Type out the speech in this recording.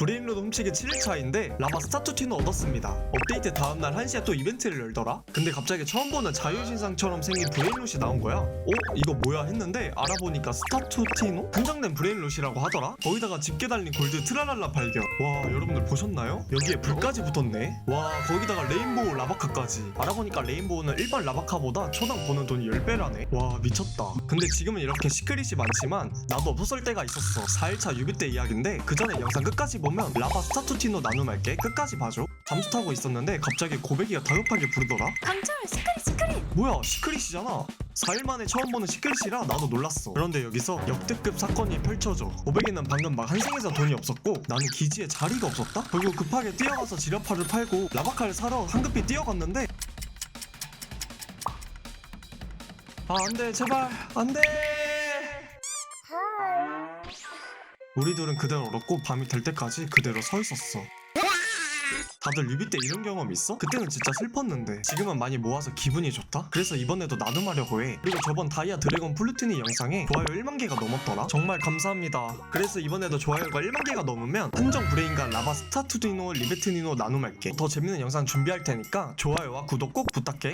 브레인로드 훔치기 7일차인데 라마 스타투티노 얻었습니다. 업데이트 다음날 1시에 또 이벤트를 열더라? 근데 갑자기 처음 보는 자유신상처럼 생긴 브레인롯이 나온 거야? 어? 이거 뭐야? 했는데 알아보니까 스타투티노? 한정된 브레인롯이라고 하더라? 거기다가 집게 달린 골드 트라랄라 발견. 와 여러분들 보셨나요? 여기에 불까지 붙었네. 와 거기다가 레인보우 라바카까지. 알아보니까 레인보우는 일반 라바카보다 초당 버는 돈이 10배라네. 와 미쳤다. 근데 지금은 이렇게 시크릿이 많지만 나도 없었을 때가 있었어. 4일차 6일 때 이야기인데 그 전에 영상 끝까지 보면 라바 스타투티노 나눔할게. 끝까지 봐줘. 잠수 타고 있었는데 갑자기 고백이가 다급하게 부르더라. 강철 스크릿 스크릿! 뭐야 시크릿이잖아. 4일 만에 처음 보는 시크릿이라 나도 놀랐어. 그런데 여기서 역대급 사건이 펼쳐져. 고백이는 방금 막 한승에서 돈이 없었고 나는 기지에 자리가 없었다? 결국 급하게 뛰어가서 지려파를 팔고 라바카를 사러 황급히 뛰어갔는데 아 안돼 제발. 안돼 우리 둘은 그대로 얼었고 밤이 될 때까지 그대로 서 있었어 다들 뮤비 때 이런 경험 있어? 그때는 진짜 슬펐는데 지금은 많이 모아서 기분이 좋다? 그래서 이번에도 나눔하려고 해 그리고 저번 다이아 드래곤 플루티니 영상에 좋아요 1만 개가 넘었더라? 정말 감사합니다 그래서 이번에도 좋아요가 1만 개가 넘으면 한정 브레인과 라바 스타투디노 리베트니노 나눔할게 더 재밌는 영상 준비할 테니까 좋아요와 구독 꼭 부탁해